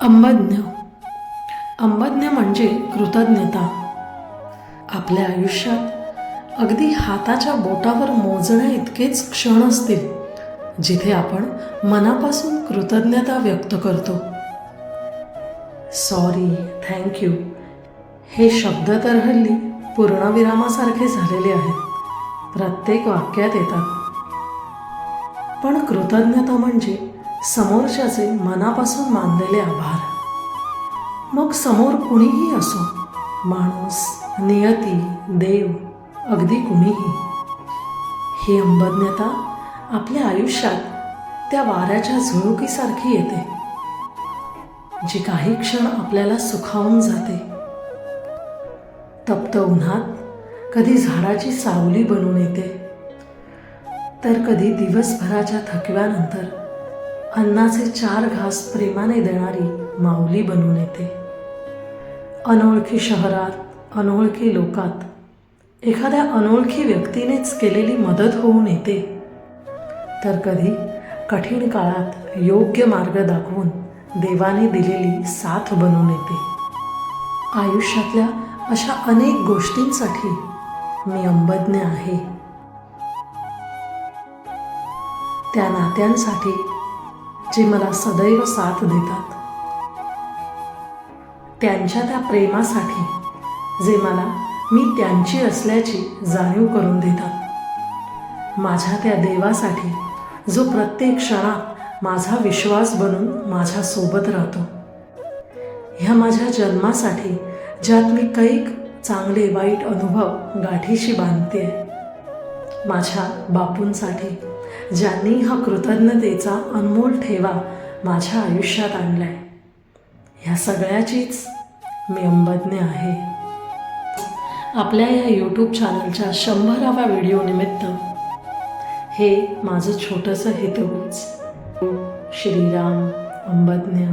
अंबज्ञ. अंबज्ञ म्हणजे कृतज्ञता. आपल्या आयुष्यात अगदी हाताच्या बोटावर मोजण्या इतकेच क्षण असतील जिथे आपण मनापासून कृतज्ञता व्यक्त करतो. सॉरी थँक्यू हे शब्द तर हल्ली पूर्णविरामासारखे झालेले आहेत. प्रत्येक वाक्यात येतात. पण कृतज्ञता म्हणजे समोरच्याचे मनापासून मानलेले आभार. मग समोर कुणीही असो माणूस नियती देव अगदी कुणीही ही अंबज्ञता आपल्या आयुष्यात त्या वाऱ्याच्या झुळुकीसारखी येते जी काही क्षण आपल्याला सुखावून जाते. तप्त उन्हात कधी झाडाची सावली बनून येते तर कधी दिवसभराच्या थकव्यानंतर अन्नाचे चार घास प्रेमाने देणारी माऊली बनून येते. अनोळखी शहरात अनोळखी लोकात एखाद्या अनोळखी व्यक्तीनेच केलेली मदत होऊन येते. तर कधी कठीण काळात योग्य मार्ग दाखवून देवाने दिलेली साथ बनून येते. आयुष्यातल्या अशा अनेक गोष्टींसाठी मी अंबज्ञ आहे. त्या नात्यांसाठी जे मला सदैव साथ देतात. त्यांच्या त्या प्रेमासाठी जे मला मी त्यांची असल्याची जाणीव करून देतात. माझ्या त्या देवासाठी जो प्रत्येक क्षणात माझा विश्वास बनून माझ्या सोबत राहतो. ह्या माझ्या जन्मासाठी ज्यात मी कैक चांगले वाईट अनुभव गाठीशी बांधते माझ्या बापूंसाठी ज्यांनी हा कृतज्ञतेचा अनमोल ठेवा माझ्या आयुष्यात आणलाय. ह्या सगळ्याचीच मी अंबज्ञ आहे. आपल्या या यूट्यूब चॅनलच्या शंभराव्या व्हिडिओनिमित्त हे माझं छोटंसं हितगुज. श्रीराम अंबज्ञ.